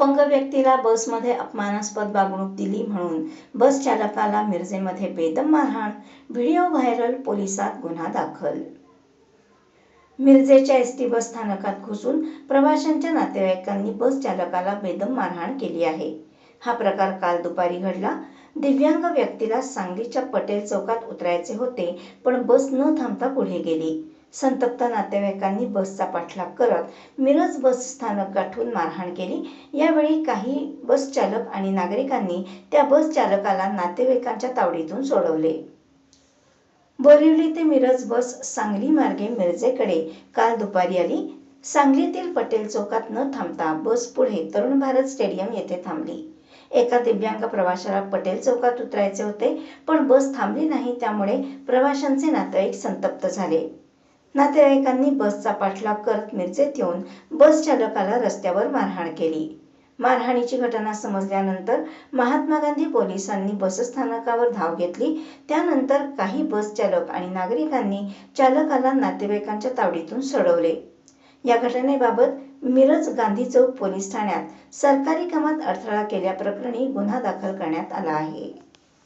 अपंग व्यक्तीला बसमध्ये अपमानास्पद वागणूक दिली म्हणून बस चालकाला मिरजेमध्ये बेदम मारहाण व्हिडिओ व्हायरल पोलिसात गुन्हा दाखल. मिरजेच्या एस टी बस स्थानकात घुसून प्रवाशांच्या नातेवाईकांनी बस चालकाला बेदम मारहाण केली आहे. हा प्रकार काल दुपारी घडला. दिव्यांग व्यक्तीला सांगलीच्या पटेल चौकात उतरायचे होते पण बस न थांबता पुढे गेली. संतप्त नातेवाईकांनी बसचा पाठलाग करत मिरज बस स्थानक गाठून मारहाण केली. यावेळी काही बस चालक आणि नागरिकांनी त्या बस चालकाला नातेवाईकांच्या तावडीतून सोडवले. बोरिवली ते मिरज बस सांगली मार्गे मिरजेकडे काल दुपारी आली. सांगलीतील पटेल चौकात न थांबता बस पुढे तरुण भारत स्टेडियम येथे थांबली. एका दिव्यांग प्रवाशाला पटेल चौकात उतरायचे होते पण बस थांबली नाही त्यामुळे प्रवाशांचे नातेवाईक संतप्त झाले. नातेवाईकांनी बसचा पाठलाग करत मिरजेत येऊन बस चालकाला रस्त्यावर मारहाण केली. मारहाणीची घटना समजल्यानंतर महात्मा गांधी पोलिसांनी बसस्थानकावर धाव घेतली. त्यानंतर काही बस चालक आणि नागरिकांनी चालकाला नातेवाईकांच्या तावडीतून सोडवले. या घटनेबाबत मिरज गांधी चौक पोलीस ठाण्यात सरकारी कामात अडथळा केल्याप्रकरणी गुन्हा दाखल करण्यात आला आहे.